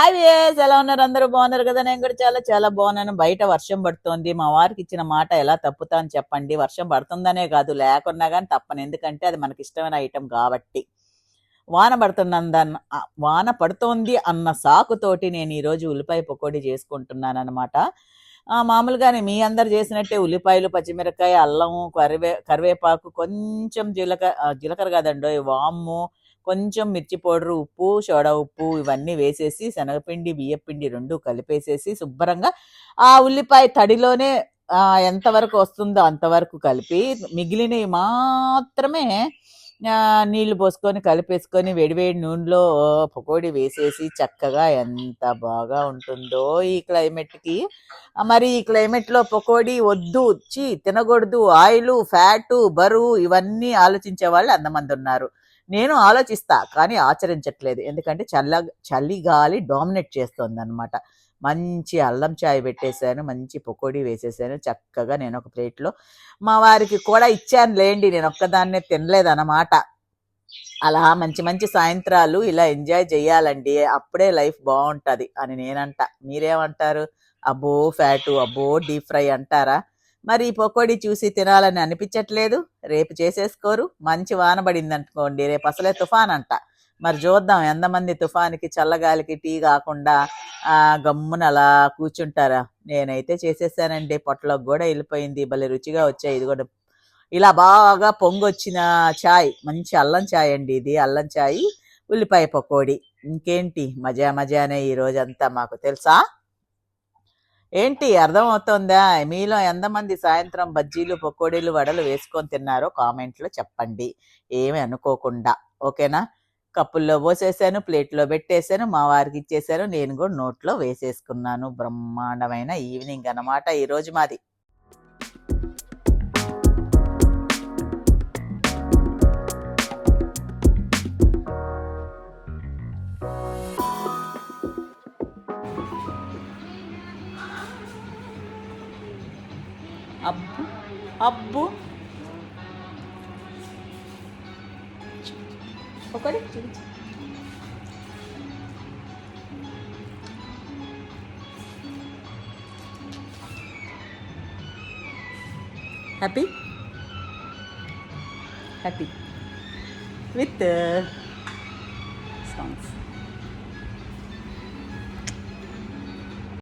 Hi వియస్ ఎలా ఉన్నారు? అందరూ బాగున్నారు కదా? నేను కూడా చాలా చాలా బాగున్నాను. బయట వర్షం పడుతోంది. మా వారికి ఇచ్చిన మాట ఎలా తప్పుతా అని చెప్పండి. వర్షం పడుతుందనే కాదు లేకున్నా కానీ తప్పను. ఎందుకంటే అది మనకి ఇష్టమైన ఐటెం కాబట్టి. వాన పడుతున్నందన్న వాన పడుతోంది అన్న సాకుతోటి నేను ఈరోజు ఉల్లిపాయ పకోడీ చేసుకుంటున్నాను అనమాట మామూలుగానే మీ అందరు చేసినట్టే ఉల్లిపాయలు పచ్చిమిరకాయ అల్లం కరివే కరివేపాకు కొంచెం జీలకర్ర జీలకర్ర కాదండి వాము కొంచెం మిర్చి పౌడర్ ఉప్పు సోడా ఉప్పు ఇవన్నీ వేసేసి శనగపిండి బియ్యపిండి రెండు కలిపేసేసి శుభ్రంగా ఆ ఉల్లిపాయ తడిలోనే ఎంతవరకు వస్తుందో అంతవరకు కలిపి మిగిలినవి మాత్రమే నీళ్ళు పోసుకొని కలిపేసుకొని వేడివేడి నూనెలో పకోడీ వేసేసి చక్కగా ఎంత బాగా ఉంటుందో ఈ క్లైమేట్కి మరి ఈ క్లైమేట్లో పకోడీ వద్దు వచ్చి తినకూడదు ఆయిల్ ఫ్యాటు బరువు ఇవన్నీ ఆలోచించే వాళ్ళు అంతమంది ఉన్నారు. నేను ఆలోచిస్తా కానీ ఆచరించట్లేదు. ఎందుకంటే చల్ల చలి గాలి డామినేట్ చేస్తుంది అనమాట మంచి అల్లం చాయ్ పెట్టేశాను మంచి పకోడీ వేసేసాను చక్కగా నేను ఒక ప్లేట్లో మా వారికి కూడా ఇచ్చాను లేండి నేను ఒక్కదాన్నే తినలేదన్నమాట. అలా మంచి మంచి సాయంత్రాలు ఇలా ఎంజాయ్ చేయాలండి అప్పుడే లైఫ్ బాగుంటుంది అని నేనంట. మీరేమంటారు? అబ్బో ఫ్యాటు అబ్బో డీప్ ఫ్రై అంటారా? మరి ఈ పకోడీ చూసి తినాలని అనిపించట్లేదు రేపు చేసేసుకోరు మంచి వాన పడింది అనుకోండి రేపు అసలే తుఫాన్ అంట మరి చూద్దాం ఎంతమంది తుఫానికి చల్లగాలికి టీ కాకుండా గమ్మున అలా కూర్చుంటారా? నేనైతే చేసేసానండి. పొట్టలోకి కూడా వెళ్ళిపోయింది. భలే రుచిగా వచ్చాయి. ఇది కూడా ఇలా బాగా పొంగొచ్చిన చాయ్. మంచి అల్లం చాయ్ అండి ఇది. అల్లం చాయ్ ఉల్లిపాయ పకోడీ. ఇంకేంటి? మజా మజానే ఈ రోజంతా మాకు తెలుసా? ఏంటి? అర్థమవుతోందా? మీలో ఎంతమంది సాయంత్రం బజ్జీలు పకోడీలు వడలు వేసుకొని తిన్నారో కామెంట్లో చెప్పండి. ఏమి అనుకోకుండా. ఓకేనా? కప్పుల్లో పోసేసాను ప్లేట్లో పెట్టేశాను మా వారికి ఇచ్చేసాను నేను కూడా నోట్లో వేసేసుకున్నాను. బ్రహ్మాండమైన ఈవినింగ్ అన్నమాట ఈరోజు మాది. అబ్బు అబ్బు. ఒకటి చూపించు హ్యాపీ హ్యాపీ విత్ సాంగ్స్